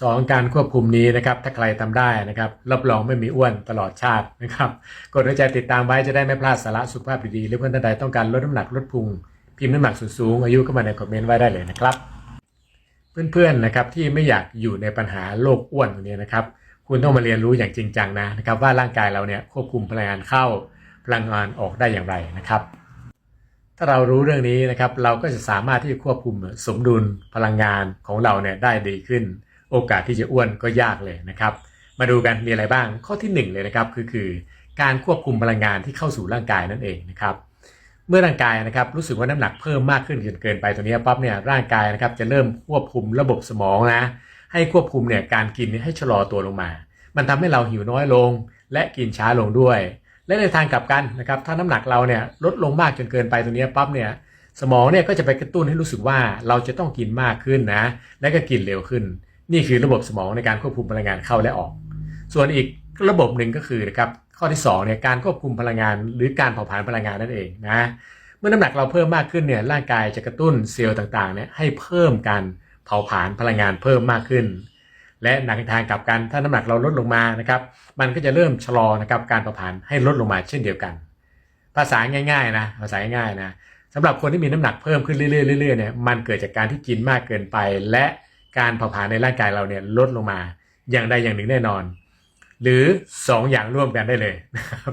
สองการควบคุมนี้นะครับถ้าใครทำได้นะครับรับรองไม่มีอ้วนตลอดชาตินะครับกดหัวใจติดตามไว้จะได้ไม่พลาดสาระสุขภาพดีๆหรือเพื่อนท่านใดต้องการลดน้ำหนักลดพุง พิมพ์น้ำหนักสูงๆอายุเข้ามาในคอมเมนต์ไว้ได้เลยนะครับ เพื่อนๆนะครับที่ไม่อยากอยู่ในปัญหาโรคอ้วนตรงนี้นะครับคุณต้องมาเรียนรู้อย่างจริงจังนะนะครับว่าร่างกายเราเนี่ยควบคุมพลังงานเข้าพลังงานออกได้อย่างไรนะครับ ถ้าเรารู้เรื่องนี้นะครับเราก็จะสามารถที่จะควบคุมสมดุลพลังงานของเราเนี่ยได้ดีขึ้น โอกาสที่จะอ้วนก็ยากเลยนะครับ มาดูกันมีอะไรบ้างข้อที่หนึ่งเลยนะครับคือคือการควบคุมพลังงานที่เข้าสู่ร่างกายนั่นเองนะครับเมื่อร่างกายนะครับรู้สึกว่าน้ำหนักเพิ่มมากขึ้นจนเกินไปตัวนี้ปั๊บเนี่ยร่างกายนะครับจะเริ่มควบคุมระบบสมองนะให้ควบคุมเนี่ยการกินนี่ยให้ชะลอตัวลงมา มันทำให้เราหิวน้อยลง และกินช้าลงด้วย และในทางกลับกันนะครับถ้าน้ำหนักเราเนี่ยลดลงมากจนเกินไปตัวนี้ปั๊บเนี่ยสมองเนี่ยก็จะไปกระตุ้นให้รู้สึกว่าเราจะต้องกินมากขึ้นนะและก็กินเร็วขึ้น นี่คือระบบสมองในการควบคุมพลังงานเข้าและออก ส่วนอีกระบบหนึ่งก็คือนะครับข้อที่2เนี่ยการควบคุมพลังงานหรือการเผาผลาญพลังงานนั่นเองนะเมื่อน้ำหนักเราเพิ่มมากขึ้นเนี่ยร่างกายจะกระตุ้นเซลล์ต่างๆเนี่ยให้เพิ่มการเผาผลาญพลังงานเพิ่มมากขึ้น และในทางกลับกันถ้าน้ำหนักเราลดลงมานะครับมันก็จะเริ่มชะลอนะครับการเผาผลาญให้ลดลงมาเช่นเดียวกัน ภาษาง่ายๆนะภาษาง่ายๆนะสำหรับคนที่มีน้ำหนักเพิ่มขึ้นเรื่อยๆเรื่อยๆเนี่ยมันเกิดจากการที่กินมากเกินไปและ การเผาผลาญในร่างกายเราเนี่ยลดลงมาอย่างใดอย่างหนึ่งแน่นอน หรือ 2 อย่างร่วมกันได้เลยนะครับ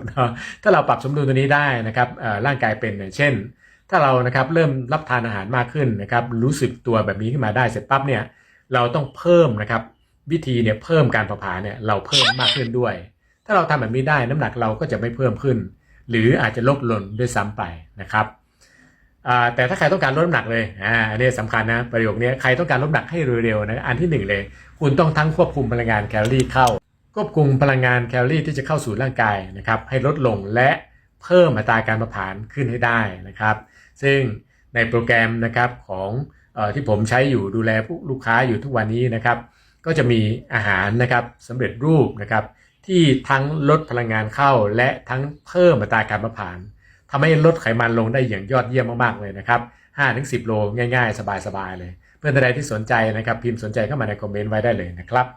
ถ้าเราปรับสมดุลตัวนี้ได้นะครับร่างกายเป็นเช่น ถ้าเรานะครับเริ่มรับทานอาหารมากขึ้นนะครับรู้สึกตัวแบบนี้ขึ้นมาได้เสร็จปั๊บเนี่ยเราต้องเพิ่มนะครับวิธีเนี่ยเพิ่มการเผาผลาญเนี่ยเราเพิ่มมากขึ้นด้วย ถ้าเราทำแบบนี้ได้น้ำหนักเราก็จะไม่เพิ่มขึ้น หรืออาจจะลดลงด้วยซ้ำไปนะครับ แต่ถ้าใครต้องการลดน้ำหนักเลยอ่าอันนี้สำคัญนะประโยคนี้ใครต้องการลดน้ำหนักให้เร็วๆนะอันที่หนึ่งเลย คุณต้องทั้งควบคุมพลังงานแคลอรี่เข้า ควบคุมพลังงานแคลอรี่ที่จะเข้าสู่ร่างกายนะครับให้ลดลงและเพิ่มอัตราการเผาผลาญขึ้นให้ได้นะครับ ซึ่งในโปรแกรมนะครับของออที่ผมใช้อยู่ดูแลผู้ลูกค้าอยู่ทุกวันนี้นะครับ ก็จะมีอาหารนะครับสำเร็จรูปนะครับที่ทั้งลดพลังงานเข้าและทั้งเพิ่มอัตราการเผาผลาญ ทำให้ลดไขมันลงได้อย่างยอดเยี่ยมมากๆเลยนะครับ5-10 โลง่ายๆ สบายๆเลย เพื่อนท่านใดที่สนใจนะครับพิมพ์สนใจเข้ามาในคอมเมนต์ไว้ได้เลยนะครับ